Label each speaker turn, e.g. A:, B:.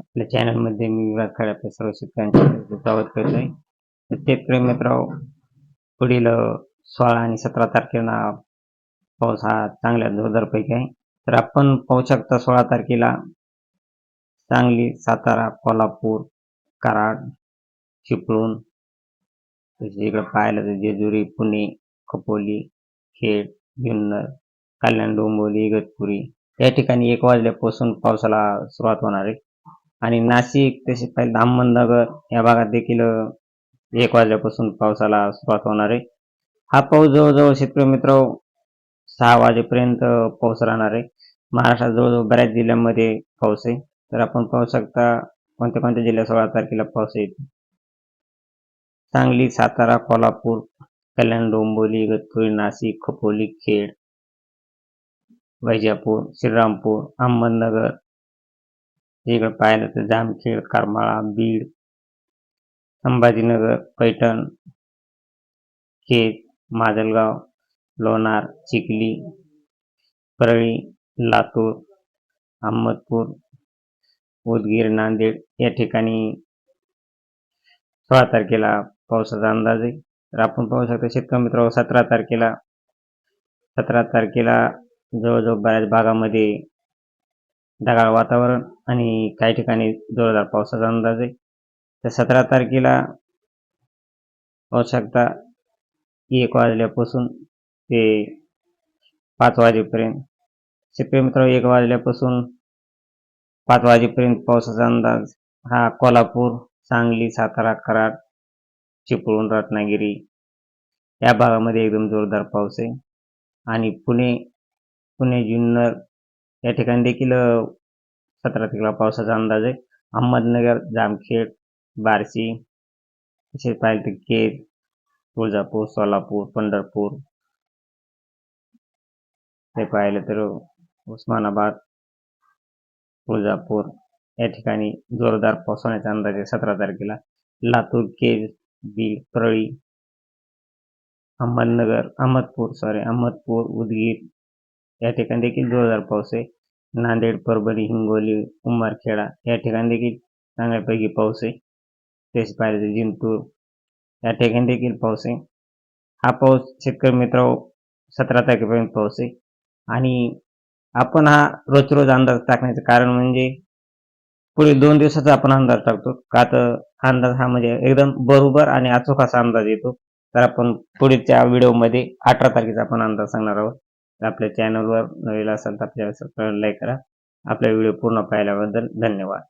A: आपल्या चॅनलमध्ये मी विभाग खेळ आपल्या सर्व शेतकऱ्यांचे स्वागत करतो आहे प्रत्येक शेतकरी मित्र पुढील सोळा आणि सतरा तारखेला पाऊस हा चांगल्या जोरदारपैकी आहे. तर आपण पाहू शकता सोळा तारखेला सांगली सातारा कोल्हापूर कराड चिपळूण इकडे पाहायला तर जेजुरी पुणे कपोली खेड जुन्नर कल्याण डोंबिवली इगतपुरी या ठिकाणी एक वाजल्यापासून पावसाला सुरुवात होणार आहे. आणि नाशिक तसेच काही अहमदनगर या भागात देखील एक वाजल्यापासून पावसाला सुरुवात होणार आहे. हा पाऊस जवळजवळ शेतकरी मित्र सहा वाजेपर्यंत पाऊस राहणार आहे. महाराष्ट्रात जवळजवळ बऱ्याच जिल्ह्यांमध्ये पाऊस आहे. तर आपण पाहू शकता कोणत्या कोणत्या जिल्ह्यात सोळा तारखेला पाऊस येईल सांगली सातारा कोल्हापूर कल्याण डोंबिवली इगतपुरी नाशिक खोपोली खेड वैजापूर श्रीरामपूर अहमदनगर इकडे पाहिलं तर जामखेड करमाळा बीड संभाजीनगर पैठण खेत माजलगाव लोणार चिखली परळी लातूर अहमदपूर उदगीर नांदेड या ठिकाणी सोळा तारखेला पावसाचा अंदाज आहे. तर आपण पाहू शकतो शेतकरी मित्र सतरा तारखेला सतरा तारखेला जवळजवळ बऱ्याच भागामध्ये ढगाळ वातावरण आणि काही ठिकाणी जोरदार पावसाचा अंदाज आहे. तर सतरा तारखेला आवश्यकता एक वाजल्यापासून ते पाच वाजेपर्यंत. शेतकरी मित्र एक वाजल्यापासून पाच वाजेपर्यंत पावसाचा अंदाज हा कोल्हापूर सांगली सातारा कराड चिपळूण रत्नागिरी या भागामध्ये एकदम जोरदार पाऊस आहे. आणि पुणे पुणे जुन्नर या ठिकाणी देखील सतरा तारखेला पावसाचा अंदाज आहे. अहमदनगर जामखेड बार्शी तसेच पाहिजे तर केर तुळजापूर सोलापूर पंढरपूर. हे पाहिलं तर उस्मानाबाद तुळजापूर. या ठिकाणी जोरदार पाऊस होण्याचा अंदाज आहे सतरा तारखेला. लातूर केज बीड परळी अहमदनगर अहमदपूर सॉरी अहमदपूर उदगीर या ठिकाणी देखील जोरदार पाऊस आहे. नांदेड परभणी हिंगोली उमरखेडा या ठिकाणी देखील चांगल्यापैकी पाऊस आहे. तेच पाहिजे जिंतूर या ठिकाणी देखील पाऊस आहे. हा पाऊस शेतकरी मित्र सतरा तारखेपर्यंत पाऊस आहे. आणि आपण हा रोज रोज अंदाज टाकण्याचं कारण म्हणजे पुढे दोन दिवसाचा आपण अंदाज टाकतो. का तर अंदाज हा म्हणजे एकदम बरोबर आणि अचूक असा अंदाज येतो. तर आपण पुढच्या व्हिडिओमध्ये अठरा तारखेचा आपण अंदाज सांगणार आहोत. आपल्या चॅनलवर नवीन असाल तर आपल्या लाईक करा. आपला व्हिडिओ पूर्ण पाहिल्याबद्दल धन्यवाद.